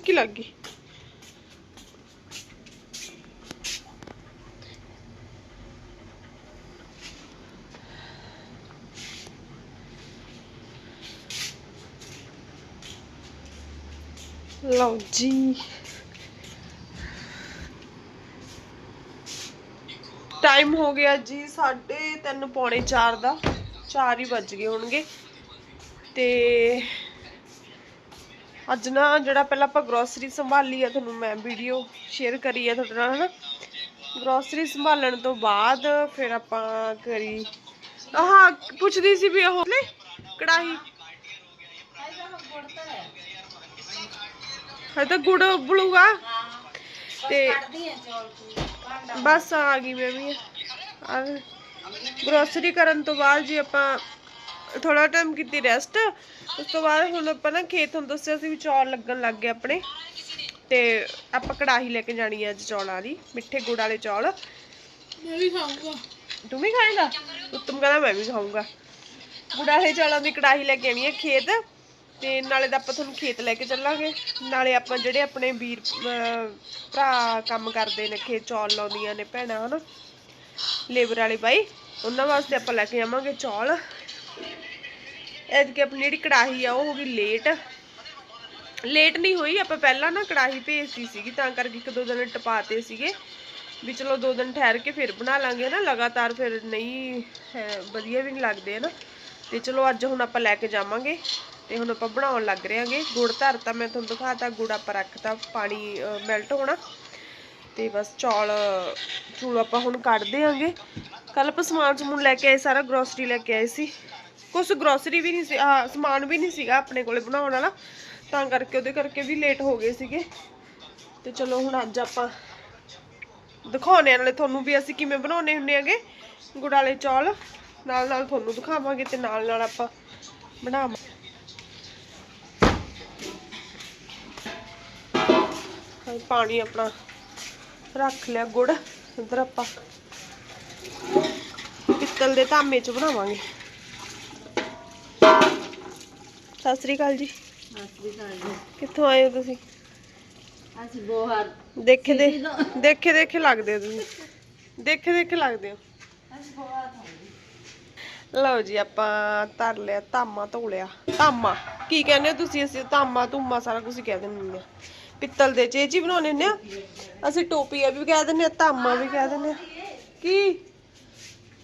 ਕੀ ਲੱਗ ਗਈ? ਲਓ ਜੀ। ਟਾਈਮ ਹੋ ਗਿਆ ਜੀ 3:30 ਪੌਣੇ 4 ਦਾ। 4 ਹੀ ਵੱਜ ਗਏ ਹੋਣਗੇ। ਤੇ ਅੱਜ ਨਾ ਜਿਹੜਾ ਪਹਿਲਾਂ ਆਪਾਂ ਗਰੋਸਰੀ ਸੰਭਾਲੀ ਆ, ਤੁਹਾਨੂੰ ਮੈਂ ਵੀਡੀਓ ਸ਼ੇਅਰ ਕਰੀ ਆ ਤੁਹਾਡੇ ਨਾਲ, ਹਨਾ? ਗਰੋਸਰੀ ਸੰਭਾਲਣ ਤੋਂ ਬਾਅਦ ਫਿਰ ਆਪਾਂ ਕਰੀ, ਆਹ, ਪੁੱਛਦੀ ਸੀ ਵੀ ਉਹ ਲੈ, ਕੜਾਹੀ। ਹੈ ਤਾਂ ਗੁੜ ਬਲੂਗਾ ਤੇ ਬਸ ਆ ਗਈ ਮੈਂ ਵੀ। ਗਰੋਸਰੀ ਕਰਨ ਤੋਂ ਬਾਅਦ ਜੀ ਆਪਾਂ ਥੋੜਾ ਟਾਈਮ ਕੀਤੀ ਰੈਸਟ ਉਸ ਤੋਂ ਬਾਅਦ ਹੁਣ ਆਪਾਂ ਨਾ ਖੇਤ ਨੂੰ ਦੱਸਿਆ ਸੀ ਵੀ ਚੌਲ ਲੱਗਣ ਲੱਗ ਗਏ ਆਪਣੇ। ਤੇ ਆਪਾਂ ਕੜਾਹੀ ਲੈ ਕੇ ਜਾਣੀ ਹੈ ਅੱਜ ਚੌਲਾਂ ਦੀ ਮਿੱਠੇ ਗੁੜ ਵਾਲੇ ਚੌਲ। ਮੈਂ ਵੀ ਖਾਊਂਗਾ। ਤੂੰ ਵੀ ਖਾਏਗਾ? ਉੱਤਮ ਕਹਿੰਦਾ ਮੈਂ ਵੀ ਖਾਊਂਗਾ। ਗੁੜ ਵਾਲੇ ਚੌਲਾਂ ਦੀ ਕੜਾਹੀ ਲੈ ਕੇ ਆਣੀ ਹੈ ਖੇਤ। ਤੇ ਨਾਲੇ ਤਾਂ ਆਪਾਂ ਤੁਹਾਨੂੰ ਖੇਤ ਲੈ ਕੇ ਚੱਲਾਂਗੇ। ਨਾਲੇ ਆਪਾਂ ਜਿਹੜੇ ਆਪਣੇ ਵੀਰ ਭਰਾ ਕੰਮ ਕਰਦੇ ਨੇ ਖੇਤ ਚੌਲ ਲਾਉਂਦੀਆਂ ਨੇ ਭੈਣਾਂ ਹਨਾ। ਲੇਬਰ ਵਾਲੇ ਬਾਈ ਉਹਨਾਂ ਵਾਸਤੇ ਆਪਾਂ ਲੈ ਕੇ ਜਾਵਾਂਗੇ ਚੌਲ। ਐਤਕੀ ਆਪਣੀ ਜਿਹੜੀ ਕੜਾਹੀ ਆ, ਉਹ ਹੋ ਗਈ ਲੇਟ। ਲੇਟ ਨਹੀਂ ਹੋਈ, ਆਪਾਂ ਪਹਿਲਾਂ ਨਾ ਕੜਾਹੀ ਭੇਜਤੀ ਸੀਗੀ, ਤਾਂ ਕਰਕੇ ਇੱਕ ਦੋ ਦਿਨ ਟਪਾਤੇ ਸੀਗੇ। ਵੀ ਚਲੋ ਦੋ ਦਿਨ ਠਹਿਰ ਕੇ ਫਿਰ ਬਣਾ ਲਾਂਗੇ ਨਾ, ਲਗਾਤਾਰ ਫਿਰ ਨਹੀਂ ਵਧੀਆ ਵੀ ਨਹੀਂ ਲੱਗਦੇ ਨਾ ਤੇ ਚਲੋ ਅੱਜ ਹੁਣ ਆਪਾਂ ਲੈ ਕੇ ਜਾਵਾਂਗੇ, ਤੇ ਹੁਣ ਆਪਾਂ ਬਣਾਉਣ ਲੱਗ ਰਹੇ ਹਾਂਗੇ। ਗੁੜ ਧਰਤਾ, ਮੈਂ ਤੁਹਾਨੂੰ ਦਿਖਾਤਾ, ਗੁੜ ਆਪਾਂ ਰੱਖਤਾ, ਪਾਣੀ ਮੈਲਟ ਹੋਣਾ। ਤੇ ਬਸ ਚੌਲ, ਚੂਲ ਆਪਾਂ ਹੁਣ ਕੱਢ ਆਂਗੇ ਕੱਲ ਆਪਾਂ ਸਮਾਨ ਸਮੂਨ ਲੈ ਕੇ ਆਏ, ਸਾਰਾ ਗਰੋਸਰੀ ਲੈ ਕੇ ਆਏ ਸੀ। ਕੁਝ ਗਰੋਸਰੀ ਵੀ ਨਹੀਂ ਸੀ ਆ ਸਮਾਨ ਵੀ ਨਹੀਂ ਸੀਗਾ ਆਪਣੇ ਕੋਲੇ ਬਣਾਉਣ ਵਾਲਾ। ਤਾਂ ਕਰਕੇ ਉਹਦੇ ਕਰਕੇ ਵੀ ਲੇਟ ਹੋ ਗਏ ਸੀਗੇ। ਤੇ ਚਲੋ ਹੁਣ ਅੱਜ ਆਪਾਂ ਦਿਖਾਉਣੇ ਆ ਨਾਲੇ ਤੁਹਾਨੂੰ ਵੀ ਅਸੀਂ ਕਿਵੇਂ ਬਣਾਉਣੇ ਹੁੰਦੇ ਆਂਗੇ ਗੁੜ ਵਾਲੇ ਚੌਲ ਨਾਲ ਨਾਲ ਤੁਹਾਨੂੰ ਦਿਖਾਵਾਂਗੇ ਤੇ ਨਾਲ ਨਾਲ ਆਪਾਂ ਬਣਾਵਾਂ। ਹਾਂ, ਪਾਣੀ ਆਪਣਾ ਰੱਖ ਲਿਆ ਗੁੜ। ਇੱਧਰ ਆਪਾਂ ਪਿੱਤਲ ਦੇ ਧਾਮੇ 'ਚ ਬਣਾਵਾਂਗੇ। ਸਤਿ ਸ੍ਰੀ ਅਕਾਲ ਜੀ। ਕਿੱਥੋਂ ਆਏ ਹੋ ਤੁਸੀਂ? ਅਸੀਂ ਬੋਹਰ। ਦੇਖੇ ਦੇ ਦੇਖੇ ਦੇਖੇ ਲੱਗਦੇ ਹੋ ਤੁਸੀਂ। ਦੇਖੇ ਦੇਖੇ ਲੱਗਦੇ ਹੋ। ਅਸੀਂ ਬੋਹਰ ਲਓ ਜੀ ਆਪਾਂ ਧਰ ਲਿਆ ਧਾਮਾ ਧੋ ਲਿਆ। ਧਾਮਾ। ਕੀ ਕਹਿੰਦੇ ਹੋ ਤੁਸੀਂ ਅਸੀਂ? ਧਾਮਾ ਧੂਮਾ ਸਾਰਾ ਕੁਝ ਕਹਿ ਦਿੰਦੇ ਆ। ਪਿੱਤਲ ਦੇ ਚੇਚੀ ਬਣਾਉਣੇ ਹੁੰਦੇ ਆ। ਅਸੀਂ ਟੋਪੀਆ ਵੀ ਕਹਿ ਦਿੰਦੇ ਆ ਧਾਮਾ ਵੀ ਕਹਿ ਦਿੰਦੇ ਆ ਕੀ?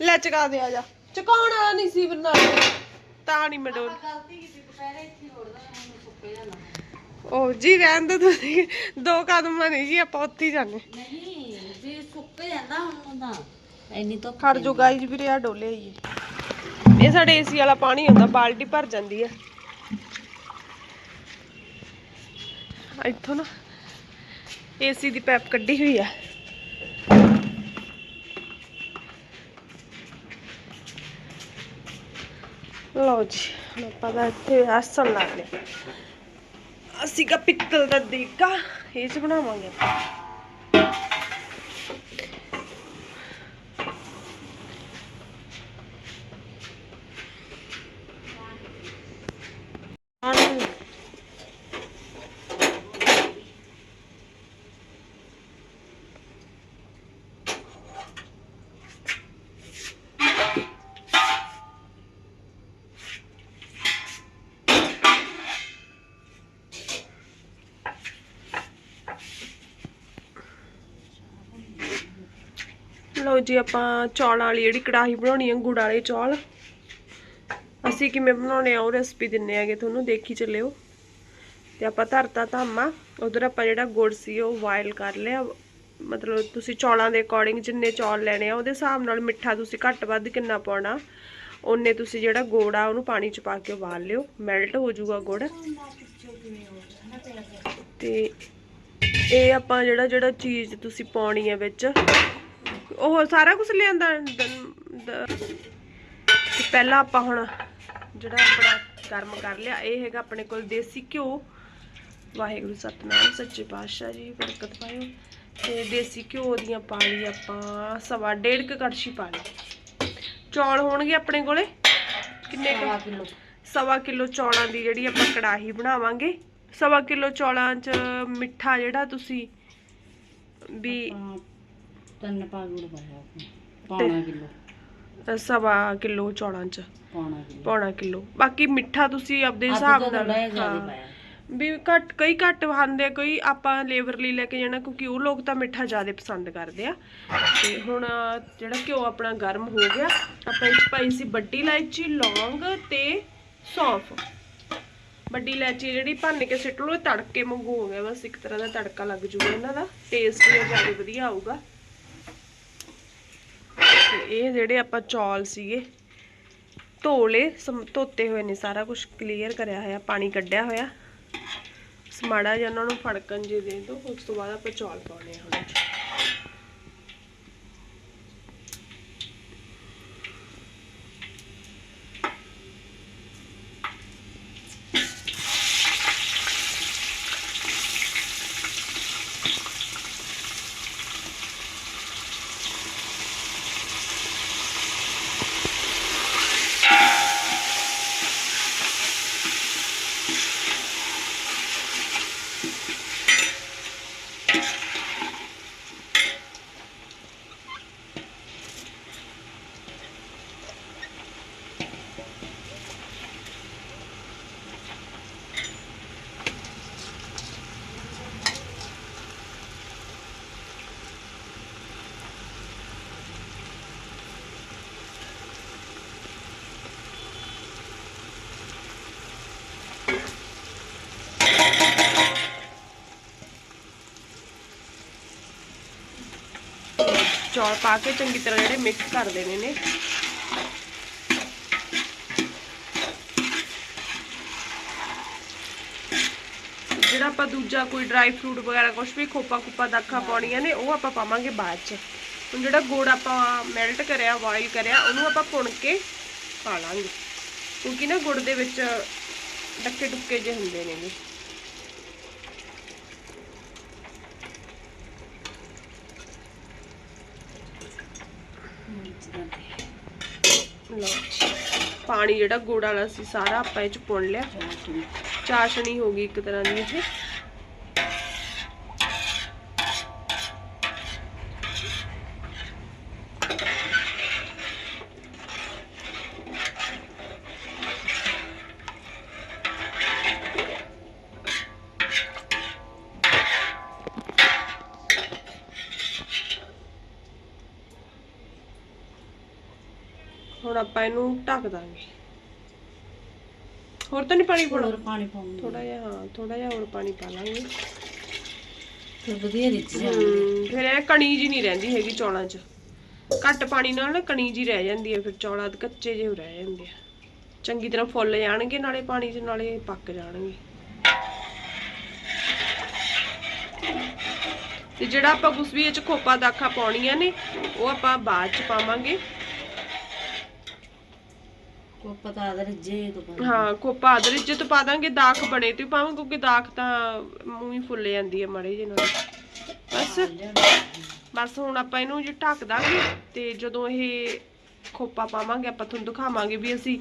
ਲੈ ਚਕਾ ਦੇ ਆ ਜਾ। ਚਕਾਉਣ ਵਾਲਾ ਨਹੀਂ ਸੀ ਬਣਾ ਤਾਂ ਨਹੀਂ ਮੈਂ ਡੋਲ ਗਲਤੀ ਕੀਤੀ ਦੁਪਹਿਰੇ ਇੱਥੇ ਹੋੜਦਾ ਹੁਣ ਸੁੱਕੇ ਜਾਣਾ। ਉਹ ਜੀ ਰਹਿਣ ਦੋ ਤੁਸੀਂ ਦੋ ਕਦਮਾਂ ਨਹੀਂ ਜੀ ਆਪਾਂ ਉੱਥੇ ਹੀ ਜਾਂਦੇ। ਨਹੀਂ ਵੀ ਸੁੱਕੇ ਜਾਂਦਾ ਹੁਣ ਤਾਂ ਇੰਨੀ ਤੋਂ ਖੜ ਜੋ ਗਾਈਜ ਵੀਰੇ ਆ ਡੋਲੇ ਆਈਏ ਇਹ ਸਾਡੇ ਏਸੀ ਵਾਲਾ ਪਾਣੀ ਹੁੰਦਾ ਬਾਲਟੀ ਭਰ ਜਾਂਦੀ ਆ ਇੱਥੋਂ ਨਾ ਏਸੀ ਦੀ ਪੈਪ ਕੱਢੀ ਹੋਈ ਆ ਲਓ ਜੀ, ਹੁਣ ਆਪਾਂ ਤਾਂ ਇੱਥੇ ਆਸਣ ਲਾ ਲਿਆ ਅਸੀਂ ਕਾ ਪਿੱਤਲ ਦਾ ਦੇਗਾ ਇਹ ਚ ਬਣਾਵਾਂਗੇ ਆਪਾਂ ਆਣ ਲਓ ਜੀ ਆਪਾਂ ਚੌਲਾਂ ਵਾਲੀ ਜਿਹੜੀ ਕੜਾਹੀ ਬਣਾਉਣੀ ਹੈ ਗੁੜ ਵਾਲੇ ਚੌਲ। ਅਸੀਂ ਕਿਵੇਂ ਬਣਾਉਣੇ ਆ, ਉਹ ਰੈਸਪੀ ਦਿੰਨੇ ਆਗੇ ਤੁਹਾਨੂੰ, ਦੇਖੀ ਚੱਲਿਓ। ਤੇ ਆਪਾਂ ਧਰਤਾ ਧਾਮਾ, ਉਧਰ ਆਪਾਂ ਜਿਹੜਾ ਗੁੜ ਸੀ, ਉਹ ਵਾਇਲ ਕਰ ਲਿਆ। ਮਤਲਬ ਤੁਸੀਂ ਚੌਲਾਂ ਦੇ ਅਕੋਰਡਿੰਗ ਜਿੰਨੇ ਚੌਲ ਲੈਣੇ ਆ, ਉਹਦੇ ਹਿਸਾਬ ਨਾਲ ਮਿੱਠਾ ਤੁਸੀਂ ਘੱਟ ਵੱਧ ਕਿੰਨਾ ਪਾਉਣਾ। ਉਹਨੇ ਤੁਸੀਂ ਜਿਹੜਾ ਗੁੜ ਆ, ਉਹਨੂੰ ਪਾਣੀ ਚ ਪਾ ਕੇ ਉਬਾਲ ਲਿਓ। ਮੈਲਟ ਹੋ ਜਾਊਗਾ ਗੁੜ। ਤੇ ਇਹ ਆਪਾਂ ਜਿਹੜਾ ਜਿਹੜਾ ਚੀਜ਼ ਤੁਸੀਂ ਪਾਉਣੀ ਹੈ ਵਿੱਚ ਉਹ ਸਾਰਾ ਕੁਝ ਲਿਆਂਦਾ ਪਹਿਲਾਂ ਆਪਾਂ ਹੁਣ ਜਿਹੜਾ ਆਪਣਾ ਗਰਮ ਕਰ ਲਿਆ ਇਹ ਹੈਗਾ ਆਪਣੇ ਕੋਲ ਦੇਸੀ ਘਿਓ। ਵਾਹਿਗੁਰੂ ਸਤਨਾਮ ਸੱਚੇ ਪਾਤਸ਼ਾਹ ਜੀ ਬਰਕਤ ਪਾਇਓ। ਤੇ ਦੇਸੀ ਘਿਓ ਦੀਆਂ ਪਾ ਲਈ ਆਪਾਂ ਸਵਾ ਡੇਢ ਕੁ ਕੜਛੀ ਪਾ ਲਈ। ਚੌਲ ਹੋਣਗੇ ਆਪਣੇ ਕੋਲੇ? ਕਿੰਨੇ ਕਿਲੋ। ਸਵਾ ਕਿਲੋ ਚੌਲਾਂ ਦੀ ਜਿਹੜੀ ਆਪਾਂ ਕੜਾਹੀ ਬਣਾਵਾਂਗੇ। ਸਵਾ ਕਿਲੋ ਚੌਲਾਂ 'ਚ ਮਿੱਠਾ ਜਿਹੜਾ ਤੁਸੀਂ ਵੀ ਤਿੰਨ ਪਾ ਗੁੜ ਪਾਇਆ ਆਪਾਂ ਪੌਣਾ ਕਿਲੋ। ਅ, ਸਵਾ ਕਿਲੋ ਚੌਲਾਂ 'ਚ। ਪੌਣਾ ਕਿਲੋ। ਪੌਣਾ ਕਿਲੋ। ਬਾਕੀ ਮਿੱਠਾ ਤੁਸੀਂ ਆਪਦੇ ਅੱਧ ਹਿਸਾਬ ਤੋਂ ਨਾਲ ਥੋੜ੍ਹਾ ਜਿਹਾ ਜ਼ਿਆਦਾ ਹਾਂ। ਪਾਇਆ। ਵੀ ਘੱਟ ਕਈ ਘੱਟ ਖਾਂਦੇ ਆ, ਕਈ ਆਪਾਂ ਲੇਬਰ ਲਈ ਲੈ ਕੇ ਜਾਣਾ ਕਿਉਂਕਿ ਉਹ ਲੋਕ ਤਾਂ ਮਿੱਠਾ ਜ਼ਿਆਦਾ ਪਸੰਦ ਕਰਦੇ ਆ। ਤੇ ਹੁਣ ਜਿਹੜਾ ਘਿਓ ਆਪਣਾ ਗਰਮ ਹੋ ਗਿਆ ਆਪਾਂ ਇਹ 'ਚ ਪਾਈ ਸੀ ਵੱਡੀ ਇਲਾਇਚੀ ਲੌਂਗ ਤੇ ਸੌਂਫ। ਵੱਡੀ ਇਲਾਇਚੀ ਜਿਹੜੀ ਭੰਨ ਕੇ ਸਿੱਟ ਲਓ ਇਹ ਤੜਕੇ ਵਾਂਗੂ ਹੋ ਗਿਆ ਬਸ ਇੱਕ ਤਰ੍ਹਾਂ ਦਾ ਤੜਕਾ ਲੱਗ ਜੂਗਾ ਇਹਨਾਂ ਦਾ। ਟੇਸਟ ਵੀ ਜ਼ਿਆਦਾ ਵਧੀਆ ਆਊਗਾ। ਤੇ ਇਹ ਜਿਹੜੇ ਆਪਾਂ ਚੌਲ ਸੀਗੇ, ਧੋਲੇ ਧੋਤੇ ਹੋਏ ਨੇ, ਸਾਰਾ ਕੁਝ ਕਲੀਅਰ ਕਰਿਆ ਹੋਇਆ, ਪਾਣੀ ਕੱਢਿਆ ਹੋਇਆ। ਸਮਾੜਾ ਜਿਹਾ ਉਹਨਾਂ ਨੂੰ ਫੜਕਣ ਜੇ ਦੇ ਦਿਓ ਉਸ ਤੋਂ ਬਾਅਦ ਆਪਾਂ ਚੌਲ ਪਾਉਣੇ ਆ ਹੁਣ। ਚੌਲ ਪਾ ਕੇ ਚੰਗੀ ਤਰ੍ਹਾਂ ਜਿਹੜੇ ਮਿਕਸ ਕਰ ਦੇਣੇ ਨੇ। ਜਿਹੜਾ ਆਪਾਂ ਦੂਜਾ ਕੋਈ ਡਰਾਈ ਫਰੂਟ ਵਗੈਰਾ ਕੁਝ ਵੀ ਖੋਪਾ ਖੋਪਾ ਦਾਖਾ ਪਾਉਣੀਆਂ ਨੇ ਉਹ ਆਪਾਂ ਪਾਵਾਂਗੇ ਬਾਅਦ ਚ। ਹੁਣ ਜਿਹੜਾ ਗੁੜ ਆਪਾਂ ਮੈਲਟ ਕਰਿਆ ਬੋਇਲ ਕਰਿਆ ਉਹਨੂੰ ਆਪਾਂ ਭੁੰਨ ਕੇ ਪਾ ਲਾਂਗੇ। ਕਿਉਂਕਿ ਨਾ ਗੁੜ ਦੇ ਵਿੱਚ ਡੱਕੇ ਡੁੱਕੇ ਜੇ ਹੁੰਦੇ ਮਿਰਚ ਲਓ ਪਾਣੀ ਜਿਹੜਾ ਗੁੜ ਵਾਲਾ ਸੀ ਸਾਰਾ ਆਪਾਂ ਇਹ ਚ ਪੁਣ ਲਿਆ ਚਾਸ਼ਣੀ ਹੋ ਗਈ ਇੱਕ ਤਰ੍ਹਾਂ ਦੀ ਇਹ ਹੁਣ ਆਪਾਂ ਇਹਨੂੰ ਢੱਕ ਦਾਂਗੇ। ਹੋਰ ਤਾਂ ਨਹੀਂ ਪਾਣੀ ਪਾਉਣਾ? ਹੋਰ ਪਾਣੀ ਪਾਉਂਗੇ। ਥੋੜਾ ਜਿਹਾ ਹਾਂ ਥੋੜਾ ਜਿਹਾ ਹੋਰ ਪਾਣੀ ਪਾ ਲਾਂਗੇ। ਫਿਰ ਵਧੀਆ ਰਿੱਝ ਹਮ, ਫਿਰ ਇਹ ਕਣੀ ਜੀ ਨਹੀਂ ਰਹਿੰਦੀ ਹੈਗੀ ਚੌਲਾਂ 'ਚ। ਘੱਟ ਪਾਣੀ ਨਾਲ ਨਾ ਕਣੀ ਜੀ ਰਹਿ ਜਾਂਦੀ ਹੈ ਫਿਰ ਚੌਲਾਂ ਕੱਚੇ ਜਿਹੇ ਰਹਿ ਜਾਂਦੇ ਆ। ਚੰਗੀ ਤਰ੍ਹਾਂ ਫੁੱਲ ਜਾਣਗੇ ਨਾਲੇ ਪਾਣੀ 'ਚ ਨਾਲੇ ਪੱਕ ਜਾਣਗੇ। ਤੇ ਜਿਹੜਾ ਆਪਾਂ ਕੁਛ ਵੀ ਇਹ 'ਚ ਖੋਪਾ ਦਾਖਾ ਪਾਉਣੀਆਂ ਨੇ ਉਹ ਆਪਾਂ ਬਾਅਦ 'ਚ ਪਾਵਾਂਗੇ। ਕੋ ਪਤਾ ਅਦਰ ਜੇ ਤੋਂ ਪਤਾ ਹਾਂ ਜੇ ਤੋਂ ਪਾ ਦਾਂਗੇ ਦਾਖ ਬਣੇ ਤੇ ਪਾਵਾਂ ਕਿਉਂਕਿ ਦਾਖ ਤਾਂ ਮੂੰਹ ਹੀ ਫੁੱਲ ਜਾਂਦੀ ਹੈ ਮਾੜੇ ਜਿਹੇ ਨਾਲ। ਬਸ ਬਸ ਹੁਣ ਆਪਾਂ ਇਹਨੂੰ ਜੀ ਢੱਕ ਦਾਂਗੇ ਤੇ ਜਦੋਂ ਇਹ ਖੋਪਾ ਪਾਵਾਂਗੇ ਆਪਾਂ ਤੁਹਾਨੂੰ ਦਿਖਾਵਾਂਗੇ ਵੀ ਅਸੀਂ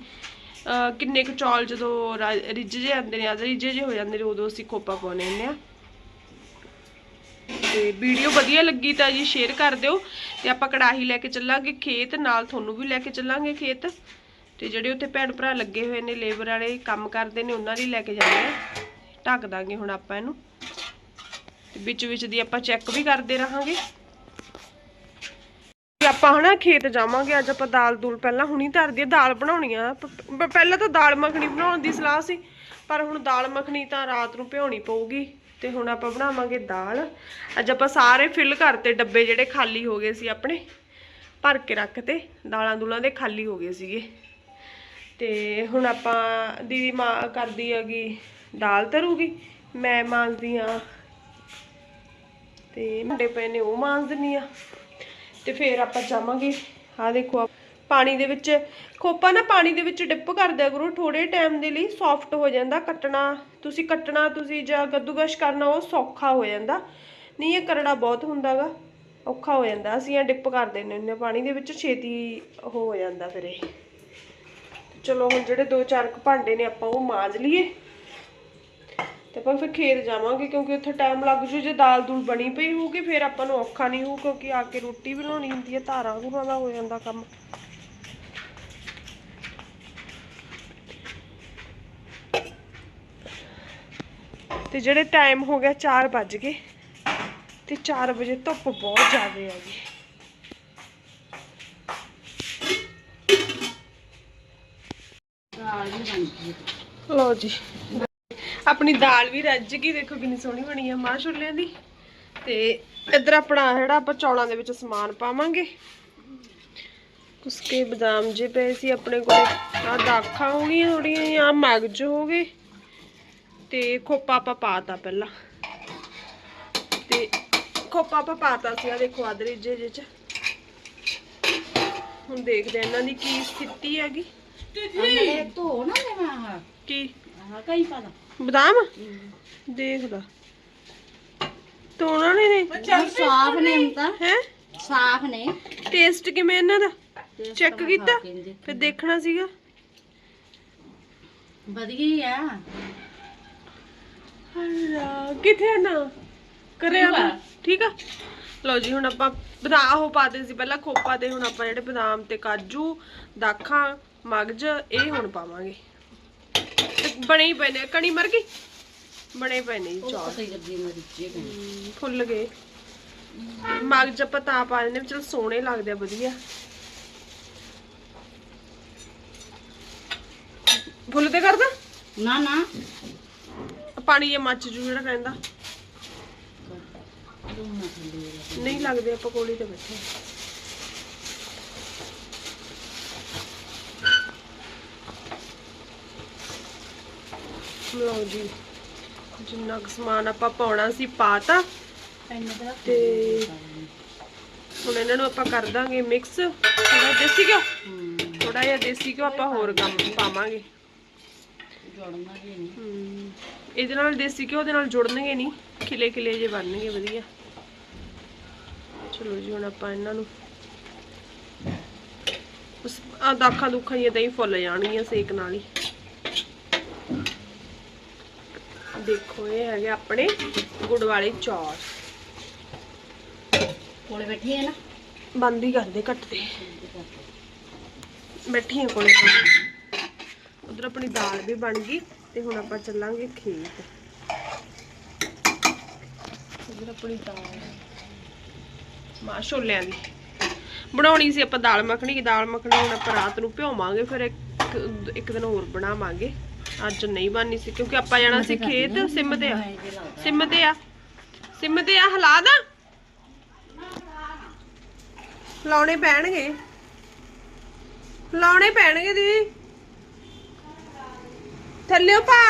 ਕਿੰਨੇ ਕੁ ਚੌਲ ਜਦੋਂ ਰਿੱਝ ਜੇ ਆਉਂਦੇ ਨੇ ਆਦਰ ਰਿੱਝੇ ਜੇ ਹੋ ਜਾਂਦੇ ਨੇ ਉਦੋਂ ਅਸੀਂ ਖੋਪਾ ਪਾਉਣੇ ਹੁੰਦੇ ਆ ਤੇ ਵੀਡੀਓ ਵਧੀਆ ਲੱਗੀ ਤਾਂ ਜੀ ਸ਼ੇਅਰ ਕਰ ਦਿਓ ਤੇ ਆਪਾਂ ਕੜਾਹੀ ਲੈ ਕੇ ਚੱਲਾਂਗੇ ਖੇਤ ਨਾਲ ਤੁਹਾਨੂੰ ਵੀ ਲੈ ਕੇ ਚੱਲਾਂਗੇ ਖੇਤ। ਤੇ ਜਿਹੜੇ ਉੱਥੇ ਭੈਣ ਭਰਾ ਲੱਗੇ ਹੋਏ ਨੇ, ਲੇਬਰ ਵਾਲੇ ਕੰਮ ਕਰਦੇ ਨੇ, ਉਹਨਾਂ ਲਈ ਲੈ ਕੇ ਜਾਂਦੇ ਆ। ਢੱਕ ਦਾਂਗੇ ਹੁਣ ਆਪਾਂ ਇਹਨੂੰ। ਵਿੱਚ ਵਿੱਚ ਦੀ ਆਪਾਂ ਚੈੱਕ ਵੀ ਕਰਦੇ ਰਹਾਂਗੇ। ਤੇ ਆਪਾਂ ਹਨਾ ਖੇਤ ਜਾਵਾਂਗੇ, ਅੱਜ ਆਪਾਂ ਦਾਲ ਦੂਲ ਪਹਿਲਾਂ ਹੁਣੀ ਧਰਦੀ ਆ ਦਾਲ ਬਣਾਉਣੀ ਆ। ਪਹਿਲਾਂ ਤਾਂ ਦਾਲ ਮੱਖਣੀ ਬਣਾਉਣ ਦੀ ਸਲਾਹ ਸੀ, ਪਰ ਹੁਣ ਦਾਲ ਮੱਖਣੀ ਤਾਂ ਰਾਤ ਨੂੰ ਭਿਉਣੀ ਪਊਗੀ, ਤੇ ਹੁਣ ਆਪਾਂ ਬਣਾਵਾਂਗੇ ਦਾਲ। ਅੱਜ ਆਪਾਂ ਸਾਰੇ ਫਿਲ ਕਰਤੇ, ਡੱਬੇ ਜਿਹੜੇ ਖਾਲੀ ਹੋ ਗਏ ਸੀ ਆਪਣੇ, ਭਰ ਕੇ ਰੱਖਤੇ, ਦਾਲਾਂ ਦੂਲਾਂ ਦੇ ਖਾਲੀ ਹੋ ਗਏ ਸੀਗੇ। ਤੇ ਹੁਣ ਆਪਾਂ, ਦੀਦੀ ਮਾਂ ਕਰਦੀ ਹੈਗੀ ਦਾਲ ਧਰੂਗੀ, ਮੈਂ ਮਾਂਜਦੀ ਆ ਤੇ ਮੁੰਡੇ ਪਏ ਨੇ, ਉਹ ਮਾਂਜ ਦਿੰਨੀ ਆ। ਤੇ ਫਿਰ ਆਪਾਂ ਜਾਵਾਂਗੇ। ਆ ਦੇਖੋ ਪਾਣੀ ਦੇ ਵਿੱਚ, ਖੋਪਾ ਨਾ ਪਾਣੀ ਦੇ ਵਿੱਚ ਡਿਪ ਕਰ ਦਿਆ ਕਰੋ ਥੋੜੇ ਟਾਈਮ ਦੇ ਲਈ ਸੌਫਟ ਹੋ ਜਾਂਦਾ, ਕੱਟਣਾ, ਤੁਸੀਂ ਕੱਟਣਾ, ਤੁਸੀਂ ਜਾਂ ਕੱਦੂਕਸ਼ ਕਰਨਾ, ਉਹ ਸੌਖਾ ਹੋ ਜਾਂਦਾ। ਨਹੀਂ, ਇਹ ਕਰੜਾ ਬਹੁਤ ਹੁੰਦਾਗਾ ਔਖਾ ਹੋ ਜਾਂਦਾ, ਅਸੀਂ ਇਹ ਡਿਪ ਕਰ ਦਿੰਦੇ ਹੁੰਦੇ ਹਾਂ, ਪਾਣੀ ਦੇ ਵਿੱਚ ਛੇਤੀ ਉਹ ਹੋ ਜਾਂਦਾ ਫਿਰ ਇਹ। ਚਲੋ ਹੁਣ ਜਿਹੜੇ ਦੋ ਚਾਰ ਕੁ ਭਾਂਡੇ ਨੇ ਆਪਾਂ ਉਹ ਮਾਂਜ ਲਈਏ। ਤੇ ਆਪਾਂ ਫਿਰ ਖੇਤ ਜਾਵਾਂਗੇ ਕਿਉਂਕਿ ਉੱਥੇ ਟਾਈਮ ਲੱਗ ਜੂ, ਜੇ ਦਾਲ ਦੂਲ ਬਣੀ ਪਈ ਹੋਊਗੀ ਫਿਰ ਆਪਾਂ ਨੂੰ ਔਖਾ ਨਹੀਂ ਹੋਊ ਕਿਉਂਕਿ ਆ ਕੇ ਰੋਟੀ ਬਣਾਉਣੀ ਹੁੰਦੀ ਹੈ, ਧਾਰਾਂ ਧੂਰਾਂ ਦਾ ਹੋ ਜਾਂਦਾ ਕੰਮ। ਤੇ ਜਿਹੜੇ ਟਾਈਮ ਹੋ ਗਿਆ 4 ਵੱਜ ਗਏ ਤੇ 4 ਵਜੇ ਧੁੱਪ ਬਹੁਤ ਜ਼ਿਆਦਾ ਹੈਗੀ। ਦਾਲ ਵੀ ਬਣ ਗਈ ਲਓ ਜੀ। ਆਪਣੀ ਦਾਲ ਵੀ ਰੱਜ ਗਈ, ਦੇਖੋ ਕਿੰਨੀ ਸੋਹਣੀ ਬਣੀ ਆ ਮਾਂ ਛੋਲਿਆਂ ਦੀ। ਤੇ ਇੱਧਰ ਆਪਣਾ ਜਿਹੜਾ ਆਪਾਂ ਚੌਲਾਂ ਦੇ ਵਿੱਚ ਸਮਾਨ ਪਾਵਾਂਗੇ। ਕੁਸਕੇ ਬਦਾਮ ਜੇ ਪਏ ਸੀ ਆਪਣੇ ਕੋਲ ਆ ਦਾਖਾਂ ਹੋਣੀਆਂ ਥੋੜੀਆਂ ਆ ਮਗਜ ਹੋ ਗਏ। ਤੇ ਖੋਪਾ ਆਪਾਂ ਪਾਤਾ ਪਹਿਲਾਂ। ਤੇ ਖੋਪਾ ਆਪਾਂ ਪਾਤਾ ਸੀ ਆ ਦੇਖੋ ਆਦਰੀ ਜੇ ਜੇ ਚ। ਹੁਣ ਦੇਖਦੇ ਇਹਨਾਂ ਦੀ ਕੀ ਸਥਿਤੀ ਹੈਗੀ। ਧੋ ਨਾ ਕੀ? ਕਈ ਬਦਾਮ? ਦੇਖਦਾ ਤੋਣਾ ਨੇ ਨੇ ਸਾਫ਼ ਨੇ ਹੁਣ ਤਾਂ। ਹੈ? ਸਾਫ਼ ਨੇ। ਟੇਸਟ ਕਿਵੇਂ ਇਹਨਾਂ ਦਾ? ਚੈੱਕ ਤਾਂ ਕੀਤਾ? ਖਾ ਕੇ ਨੀ ਦੇਖੀ। ਫਿਰ ਦੇਖਣਾ ਸੀਗਾ। ਵਧੀਆ ਹੀ ਆ। ਹਲਾ ਕਿੱਥੇ ਆ ਨਾ? ਕਰਿਆ ਠੀਕ ਆ। ਠੀਕ ਆ? ਲਓ ਜੀ ਹੁਣ ਆਪਾਂ ਬਦਾਮ ਉਹ ਪਾਦੇ ਸੀ ਪਹਿਲਾਂ ਖੋਪਾ ਤੇ ਹੁਣ ਆਪਾਂ ਜਿਹੜੇ ਬਦਾਮ ਤੇ ਕਾਜੂ ਦਾਖਾਂ ਮਗਜ ਇਹ ਹੁਣ ਪਾਵਾਂਗੇ। ਬਣੇ ਹੀ ਪਏ ਨੇ ਕਣੀ ਮਰ ਗਈ? ਬਣੇ ਪਏ ਨੇ ਜੀ ਚੌਲ। ਪਤਾ ਹੀ ਲੱਗੀ ਮੇਰੀ ਹਮ, ਫੁੱਲ ਗਏ। ਮਗਜ ਆਪਾਂ ਤਾਂ ਪਾ ਵੀ ਚਲ ਸੋਹਣੇ ਲੱਗਦੇ ਆ ਵਧੀਆ। ਫੁੱਲ ਤੇ ਕਰਦਾ? ਨਾ ਨਾ। ਪਾਣੀ ਜੇ ਮੱਚ ਜੂ ਜਿਹੜਾ ਥੱਲੇ ਨਹੀਂ ਲੱਗਦੇ ਆਪਾਂ ਕੋਲੀ ਤੇ ਬੈਠੇ। ਲਓ ਜੀ ਜਿੰਨਾ ਕੁ ਸਮਾਨ ਆਪਾਂ ਪਾਉਣਾ ਸੀ ਪਾਤਾ ਤੇ। ਹੁਣ ਇਹਨਾਂ ਨੂੰ ਆਪਾਂ ਕਰ ਦਾਂਗੇ ਮਿਕਸ ਥੋੜਾ ਦੇਸੀ ਘਿਓ? ਥੋੜਾ ਜਿਹਾ ਦੇਸੀ ਘਿਓ ਆਪਾਂ ਹੋਰ ਕੰਮ ਪਾਵਾਂਗੇ। ਇਹਦੇ ਨਾਲ ਦੇਸੀ ਘਿਓ ਦੇ ਨਾਲ ਜੁੜਨਗੇ ਨਹੀਂ। ਖਿਲੇ ਖਿਲੇ ਜੇ ਬਣਨਗੇ ਵਧੀਆ। ਚਲੋ ਜੀ ਹੁਣ ਆਪਾਂ ਇਹਨਾਂ ਨੂੰ ਉਸ ਆ ਦਾਖਾਂ ਦੁੱਖਾਂ ਹੀ ਤਾਂ ਹੀ ਫੁੱਲ ਜਾਣਗੀਆਂ ਸੇਕ ਨਾਲ ਹੀ। ਦੇਖੋ ਇਹ ਹੈਗੇ ਆਪਣੇ ਗੁੜ ਵਾਲੇ ਚੌਲ। ਕੋਲੇ ਬੈਠੀ ਹੈ ਨਾ? ਬੰਦ ਹੀ ਕਰਦੇ ਕੱਟਦੇ। ਬੈਠੀਆਂ ਕੋਲੇ। ਉਧਰ ਆਪਣੀ ਦਾਲ ਵੀ ਬਣ ਗਈ ਤੇ ਹੁਣ ਆਪਾਂ ਚੱਲਾਂਗੇ ਖੇਤ। ਉਧਰ ਆਪਣੀ ਦਾਲ। ਮਾਂ ਛੋਲਿਆਂ ਦੀ। ਬਣਾਉਣੀ ਸੀ ਆਪਾਂ ਦਾਲ ਮੱਖਣੀ ਦਾਲ ਮੱਖਣੀ ਹੁਣ ਆਪਾਂ ਰਾਤ ਨੂੰ ਭਿਓਵਾਂਗੇ ਫਿਰ ਇੱਕ ਇੱਕ ਦਿਨ ਹੋਰ ਬਣਾਵਾਂਗੇ। ਅੱਜ ਨਹੀਂ ਬਣਨੀ ਸੀ, ਕਿਉਂਕਿ ਆਪਾਂ ਜਾਣਾ ਸੀ ਖੇਤ ਸਿਮ ਤੇ ਆ। ਸਿਮ ਤੇ ਆ। ਸਿਮ ਤੇ ਆ ਹਲਾ ਦਾ ਲਾਉਣੇ ਪੈਣਗੇ। ਲਾਉਣੇ ਪੈਣਗੇ ਦੀਦੀ। ਥੱਲੇੋਂ ਭਾ,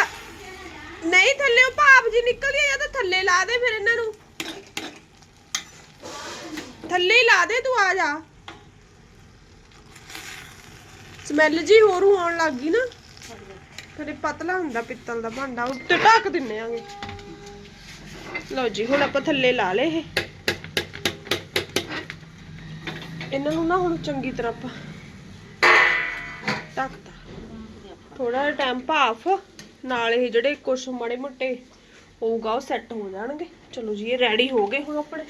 ਨਹੀਂ ਥੱਲੇੋਂ ਭਾਪ ਜੀ ਨਿਕਲਦੀ ਆ, ਜਾਂ ਤਾਂ ਥੱਲੇ ਲਾ ਦੇ ਫਿਰ ਇਹਨਾਂ ਨੂੰ। ਥੱਲੇ ਹੀ ਲਾ ਦੇ ਤੂੰ, ਆ ਜਾ। ਸਮੈਲ ਜੀ ਹੋਰ ਆਉਣ ਲੱਗ ਗਈ ਨਾ। ਫਿਰ ਇਹ ਪਤਲਾ ਹੁੰਦਾ ਪਿੱਤਲ ਦਾ ਭਾਂਡਾ ਉੱਤੇ ਢੱਕ ਦਿੰਨੇ ਆਂਗੇ। ਲਓ ਜੀ ਹੁਣ ਆਪਾਂ ਥੱਲੇ ਲਾ ਲਏ ਇਹ। ਇਹਨਾਂ ਨੂੰ ਨਾ ਹੁਣ ਚੰਗੀ ਤਰ੍ਹਾਂ ਆਪਾਂ ਢੱਕਤਾ। ਥੋੜਾ ਜਿਹਾ ਟਾਈਮ ਭਾਫ ਨਾਲ ਇਹ ਜਿਹੜੇ ਕੁਛ ਮਾੜੇ ਮੋਟੇ ਹੋਊਗਾ ਉਹ ਸੈੱਟ ਹੋ ਜਾਣਗੇ। ਚਲੋ ਜੀ ਇਹ ਰੈਡੀ ਹੋ ਗਏ ਹੁਣ ਆਪਣੇ।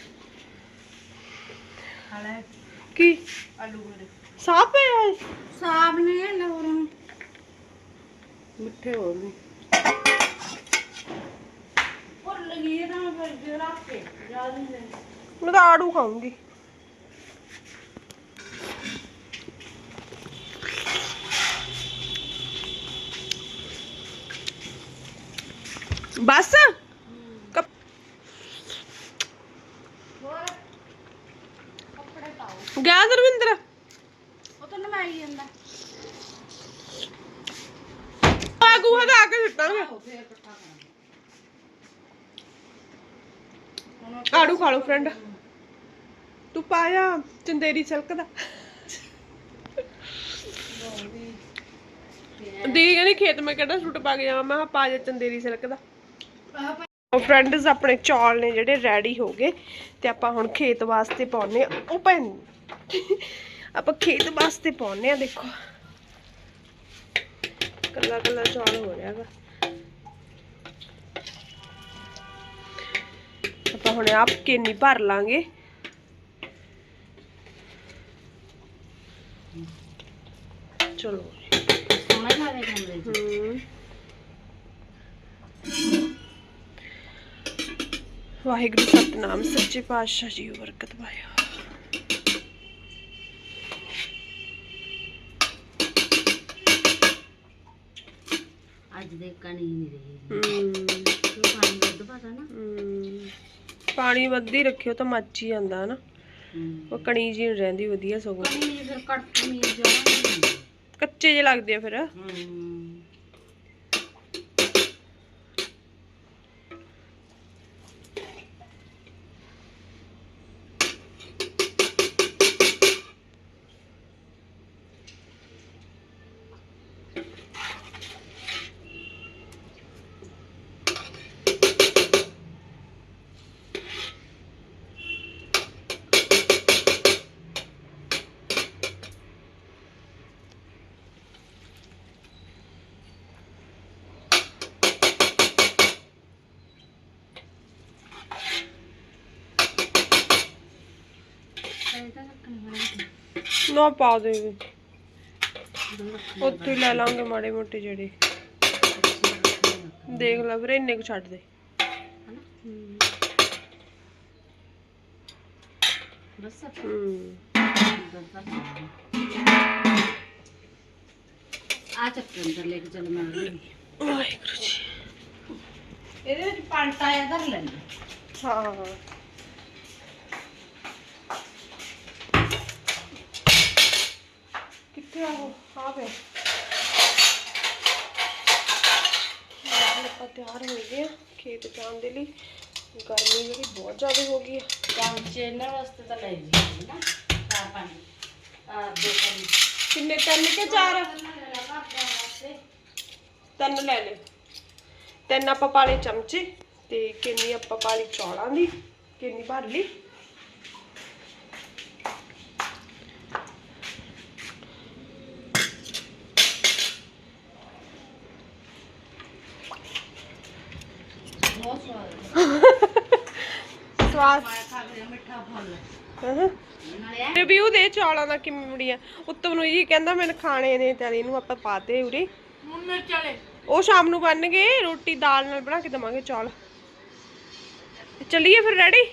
ਹਾਲੇ ਕੀ? ਆਲੂ ਗੋਲੇ ਸਾਫ਼ ਹੈ ਸਾਫ਼ ਨੇ ਲੋਰ ਮਿੱਠੇ ਹੋ ਗਏ ਉਹ ਲਗੀ ਨਾ ਫਿਰ ਜਰਾ ਕੇ ਯਾਦ ਨਹੀਂ ਮੈਂ ਤਾਂ ਆੜੂ ਖਾਊਂਗੀ ਬਸ ਕੱਪ- ਗਿਆ ਦਰਵਿੰਦਰ ਉਹ ਤਾਂ ਨਮਾਈ ਜਾਂਦਾ ਆਗੂ ਇਕੱਠਾ ਕਰਾਂਗੇ ਆੜੂ ਖਾ ਲਓ ਫਰੈਂਡ ਤੂੰ ਪਾਇਆ ਚੰਦੇਰੀ ਸਿਲਕ ਦਾ। ਦੀ ਕਹਿੰਦੀ ਖੇਤ ਮੈਂ ਕਿਹੜਾ ਸੂਟ ਪਾ ਕੇ ਜਾਵਾਂ? ਮੈਂ ਕਿਹਾ ਪਾ ਜਾ ਚੰਦੇਰੀ ਸਿਲਕ ਦਾ। ਫਰੈਂਡਸ ਆਪਣੇ ਚੌਲ ਨੇ ਜਿਹੜੇ ਰੈਡੀ ਹੋ ਗਏ ਤੇ ਆਪਾਂ ਹੁਣ ਖੇਤ ਵਾਸਤੇ ਪਾਉਨੇ ਆ ਉਹ ਭੈਣ ਆਪਾਂ ਖੇਤ ਵਾਸਤੇ ਪਾਉਨੇ ਆ ਦੇਖੋ। ਕੱਲਾ ਕੱਲਾ ਚੌਲ ਹੋ ਰਿਹਾਗਾ ਹੁਣ ਆਪ ਕੇਨੀ ਭਰ ਲਾਂਗੇ। ਚਲੋ ਸੋਹਣਾ ਹੀ। ਲੱਗਦਾ ਕਮਰੇ 'ਚ ਹਮ ਵਾਹਿਗੁਰੂ ਸਤਨਾਮ ਸੱਚੇ ਪਾਤਸ਼ਾਹ ਜੀ ਬਰਕਤ ਪਾਇਆ ਅੱਜ ਦੇ ਕਣੀ ਨਹੀਂ ਰਹੀ। ਹਮ ਕਿਉਂ ਪਾਣੀ ਦੁੱਧ ਪਤਾ ਨਾ। ਹਮ, ਪਾਣੀ ਵੱਧ ਹੀ ਰੱਖਿਓ ਤਾਂ ਮੱਚ ਹੀ ਜਾਂਦਾ ਹਨਾ? ਉਹ ਕਣੀ ਜੀ ਰਹਿੰਦੀ ਵਧੀਆ ਸਗੋਂ। ਕਣੀ ਨਹੀਂ ਫਿਰ ਕੱਟ ਨਹੀਂ ਜਾਣਾ। ਕੱਚੇ ਜੇ ਲੱਗਦੇ ਆ ਫਿਰ। ਹੂੰ। ਨਾ ਪਾ ਦੇ ਉੱਥੇ ਲੈ ਲਾਂਗੇ ਮਾੜੇ ਮੋਟੇ ਜਿਹੜੇ। ਦੇਖ ਲੈ ਫਿਰ ਇੰਨੇ ਕੁ ਛੱਡ ਦੇ। ਬਸ ਹਮ ਆ ਚੱਕ ਅੰਦਰ ਲੈ ਕੇ ਚੱਲ ਮੈਂ ਵੀ ਵਾਹਿਗੁਰੂ ਜੀ। ਇਹਦੇ ਵਿੱਚ ਪੰਟਾ ਆ ਧਰ ਲੈਣਾ ਹਾਂ ਹਾਂ। ਕਿੱਥੇ ਆ ਉਹ ਆ ਵੇ ਆਪਾਂ ਤਿਆਰ ਹੋ ਗਏ ਖੇਤ ਜਾਣ ਦੇ ਲਈ ਗਰਮੀ ਜਿਹੜੀ ਬਹੁਤ ਜ਼ਿਆਦਾ ਹੋ ਗਈ ਆ ਚਮਚੇ ਇਹਨਾਂ ਵਾਸਤੇ ਤਾਂ ਲੈ ਜੀ ਨਾ ਚਾਰ ਪੰਜ ਆ ਦੋ ਪੰਜ ਕਿੰਨੇ ਤਿੰਨ ਕੇ ਚਾਰ ਤਿੰਨ ਲੈ ਲੈ ਤਿੰਨ ਆਪਾਂ ਪਾ ਲਏ ਚਮਚੇ ਤੇ ਕਿੰਨੀ ਆਪਾਂ ਪਾ ਲਈ ਚੌਲਾਂ ਦੀ ਕਿੰਨੀ ਭਰ ਲਈ ਬਹੁਤ ਸਵਾਦ ਸਵਾਦ। ਖਾ ਕੇ ਮਿੱਠਾ ਫੁੱਲ। ਹਾਂ। ਰਿਵਿਊ ਦੇ ਚੌਲਾਂ ਦਾ ਕਿਵੇਂ ਬੜੀਆ ਉੱਤਮ ਨੂੰ ਜੀ ਕਹਿੰਦਾ ਮੈਨੂੰ ਖਾਣੇ ਨੇ ਤੇ ਇਹਨੂੰ ਆਪਾਂ ਪਾਤੇ ਉਰੇ। ਹੁਣ ਮਿਰ ਚਲੇ ਉਹ ਸ਼ਾਮ ਨੂੰ ਬਣਨਗੇ ਰੋਟੀ ਦਾਲ ਨਾਲ ਬਣਾ ਕੇ ਦਵਾਂਗੇ ਚੌਲ। ਤੇ ਚੱਲੀਏ ਫਿਰ ਰੈਡੀ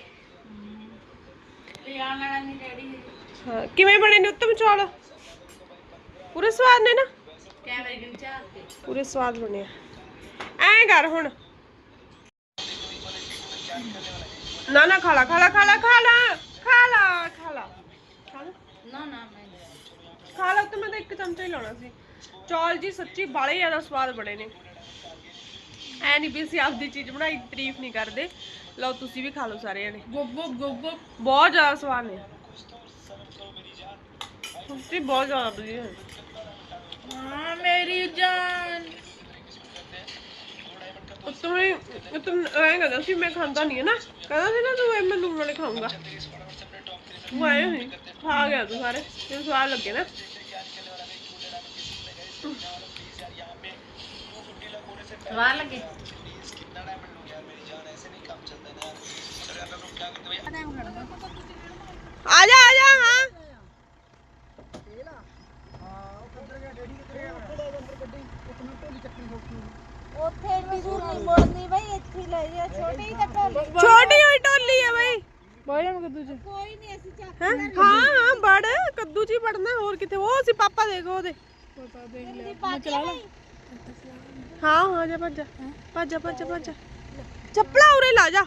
ਲੈ ਆਣਾ ਨਹੀਂ ਰੈਡੀ ਹਾਂ ਕਿਵੇਂ ਬਣੇ ਨੇ ਉੱਤਮ ਚੌਲ? ਪੂਰੇ ਸਵਾਦ ਨੇ ਨਾ? ਕੈਮਰੇ ਪੂਰੇ ਸਵਾਦ ਬਣੇ ਐਂ ਕਰ ਹੁਣ। ਨਾ ਨਾ ਖਾ ਲਾ ਖਾ ਲਾ ਖਾ ਲਾ ਖਾ ਲਾ ਖਾ ਲਾ ਖਾ ਲਾ। ਖਾ ਲਾ। ਨਾ ਨਾ ਮੈਂ ਖਾ ਲਾ ਤੇ ਮੈਂ ਤਾਂ ਇੱਕ ਚਮਚਾ ਹੀ ਲਾਉਣਾ ਸੀ। ਚੌਲ ਜੀ ਸੱਚੀ ਬਾਲੇ ਜ਼ਿਆਦਾ ਸਵਾਦ ਬਣੇ ਨੇ। ਐ ਨਹੀਂ ਵੀ ਅਸੀਂ ਆਪਦੀ ਚੀਜ਼ ਬਣਾਈ ਤਾਰੀਫ ਨਹੀਂ ਕਰਦੇ। ਲਓ ਤੁਸੀਂ ਵੀ ਖਾ ਲਓ ਸਾਰੇ ਜਣੇ ਗੋਗੋ ਗੋਗੋ ਬਹੁਤ ਜ਼ਿਆਦਾ ਸਵਾਦ ਨੇ। ਸੱਚੀ ਬਹੁਤ ਜ਼ਿਆਦਾ ਵਧੀਆ ਹੈ ਹਾਂ ਮੇਰੀ ਜਾਨ। ਉਤੋਂ ਹੀ ਉਤੋਂ ਐਂ ਕਹਿੰਦਾ ਸੀ ਮੈਂ ਖਾਂਦਾ ਨਹੀਂ ਹੈ ਨਾ ਕਹਿੰਦਾ ਸੀ ਨਾ ਤੂੰ ਇਹ ਮੈਂ ਲੂਣ ਵਾਲੇ ਖਾਊਂਗਾ ਉਹ ਆਏ ਹੋਈ ਖਾ ਗਿਆ ਤੂੰ ਸਾਰੇ ਤੈਨੂੰ ਸਵਾਦ ਲੱਗੇ ਨਾ ਸਵਾਦ ਲੱਗੇ ਆ ਜਾ ਆ ਜਾ ਹਾਂ ਉੱਥੇ ਵੀ ਦੂਰ ਨਹੀਂ ਮੁੜਨੀ ਬਈ ਇੱਥੇ ਹੀ ਲੈ ਜਾ ਛੋਟੀ ਹੀ ਤਾਂ ਢੋਲੀ। ਛੋਟੀ ਹੋਈ ਟੋਲੀ ਹੈ ਬਈ। ਕੋਈ ਨਹੀਂ ਅਸੀਂ ਚੱਕ ਹੈਂ? ਹਾਂ। ਹਾਂ ਬੜ ਕੱਦੂ ਚ ਹੀ ਵੜਨਾ ਹੋਰ ਕਿਤੇ ਉਹ ਸੀ ਪਾਪਾ ਦੇਖੋ ਉਹਦੇ ਦੀ ਪਾ ਕੇ ਨਹੀਂ ਹਾਂ ਹਾਂ ਜਾ ਭੱਜ ਜਾ। ਭੱਜ ਜਾ ਭੱਜ ਜਾ ਭੱਜ ਜਾ। ਚੱਪਲਾਂ ਉਰੇ ਲਾ ਜਾ।